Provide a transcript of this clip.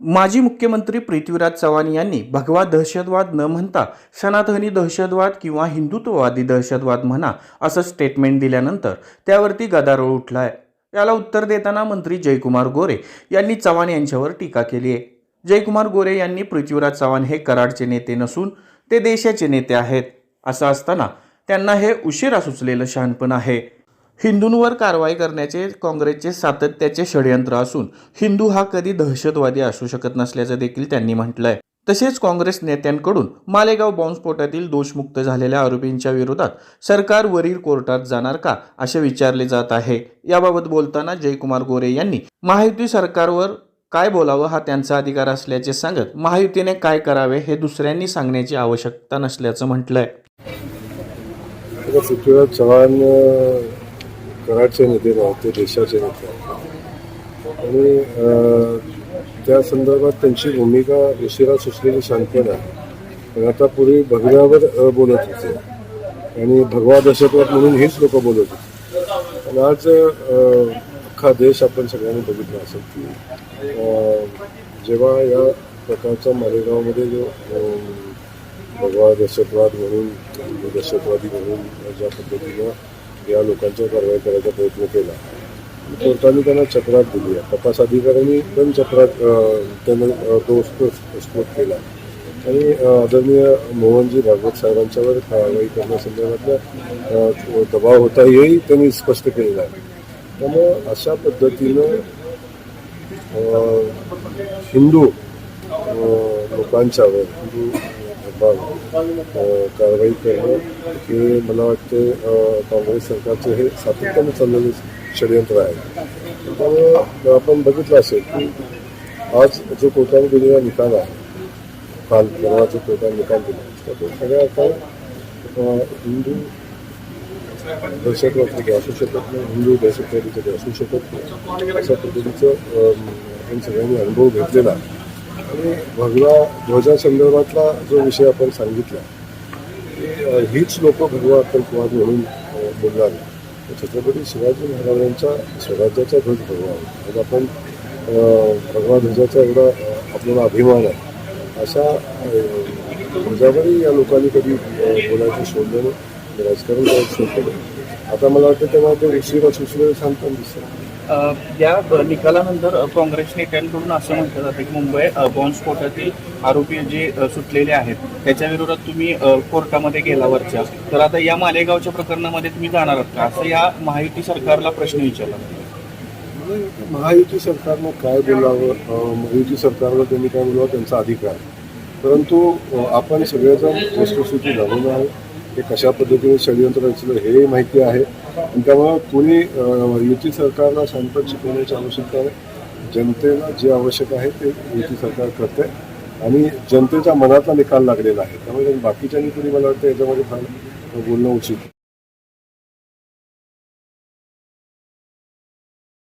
माजी मुख्यमंत्री पृथ्वीराज चव्हाण यांनी भगवा दहशतवाद न म्हणता सनातनी दहशतवाद किंवा हिंदुत्ववादी दहशतवाद म्हणा असं स्टेटमेंट दिल्यानंतर त्यावरती गदारोळ उठला आहे याला उत्तर देताना मंत्री जयकुमार गोरे यांनी चव्हाण यांच्यावर टीका केली आहे. जयकुमार गोरे यांनी पृथ्वीराज चव्हाण हे कराडचे नेते नसून ते देशाचे नेते आहेत. असं असताना त्यांना हे उशिरा सुचलेलं शहाणपण आहे. हिंदूंवर कारवाई करण्याचे काँग्रेसचे सातत्याचे षडयंत्र असून हिंदू हा कधी दहशतवादी असू शकत नसल्याचं देखील त्यांनी म्हटलंय. तसेच काँग्रेस नेत्यांकडून मालेगाव बॉम्बस्फोटातील दोषमुक्त झालेल्या आरोपींच्या विरोधात सरकार वरील कोर्टात जाणार का असे विचारले जात आहे. याबाबत बोलताना जयकुमार गोरे यांनी महायुती सरकारवर काय बोलावं हा त्यांचा अधिकार असल्याचे सांगत महायुतीने काय करावे हे दुसऱ्यांनी सांगण्याची आवश्यकता नसल्याचं म्हटलंय आता पृथ्वीराज चव्हाण अ, कराडचे नेते नव्हते देशाचे नेते आणि त्या संदर्भात त्यांची भूमिका उशिरा सुचलेली शांतपण पण आता पूर्वी भगव्यावर बोलत होते. आणि भगवा दहशतवाद म्हणून हेच लोक बोलत होते. पण आज अख्खा देश आपण सगळ्यांनी बघितला असेल की जेव्हा या प्रकारचा मालेगावमध्ये जो भगवा दहशतवाद म्हणून दहशतवादी म्हणून ज्या पद्धतीनं या लोकांच्या कारवाई करायचा प्रयत्न केला. कोर्टाने त्यांना चक्रात दिली आहे. तपास अधिकाऱ्यांनी पण चक्रात त्यांना तो स्फोट केला. आणि आदरणीय मोहनजी भागवत साहेबांच्यावर कारवाई करण्यासंदर्भातला दबाव होता हेही त्यांनी स्पष्ट केलेलं आहे. त्यामुळं अशा पद्धतीनं हिंदू लोकांच्यावर हिंदू धर्मावर कारवाई करणं हे मला वाटते काँग्रेस सरकारचे हे सातत्याने चाललेले षडयंत्र आहे त्यामुळं आपण बघितलं असेल की आज जो कोर्टाने दिलेला निकाल आहे काल परवा जो कोर्टाने निकाल दिला तर तो सगळ्या अर्थाने हिंदू दहशतवादी कधी असू शकत नाही हिंदू दहशतवादी कधी असू शकत नाही अशा पद्धतीचं आपण सगळ्यांनी अनुभव घेतलेला आहे. आणि भगवा ध्वजासंदर्भातला जो विषय आपण सांगितला की हीच लोक भगवा आतंकवाद म्हणून बोलणार. छत्रपती शिवाजी महाराजांचा स्वराज्याचा ध्वज भगवा आज आपण भगवा ध्वजाचा एवढा आपल्याला अभिमान आहे. अशा ध्वजावरही या लोकांनी कधी बोलायचं सोडलं नाही. राजकारण सोडलं आता मला वाटतं तेव्हा ते उशिरा सुशिरा सांगताना दिसतं. या निकालानंतर काँग्रेसने काँग्रेस नेत्यांकडून असं म्हटलं जातं की मुंबई बॉम्बस्फोटातील आरोपी जे सुटलेले आहेत त्याच्या विरोधात तुम्ही कोर्टामध्ये गेला वरच्या. तर आता या मालेगावच्या प्रकरणामध्ये तुम्ही जाणार आहात का? असं या महायुती सरकारला प्रश्न विचारला. महायुती सरकारनं काय बोलावं? महायुती सरकारला त्यांनी काय बोलावं? त्यांचा अधिकार परंतु आपण सगळेजण वस्तुस्थिती जाणून आहोत. हे कशा पद्धतीने षडयंत्र रचलं हे माहिती आहे. आणि त्यामुळं कोणी युती सरकारला शांत शिकवण्याची आवश्यकता आहे. जनतेला जे आवश्यक आहे ते युती सरकार करते आणि जनतेच्या मनातला निकाल लागलेला आहे. त्यामुळे बाकीच्यांनी तरी मला वाटतं याच्यामध्ये फार बोलणं उचित.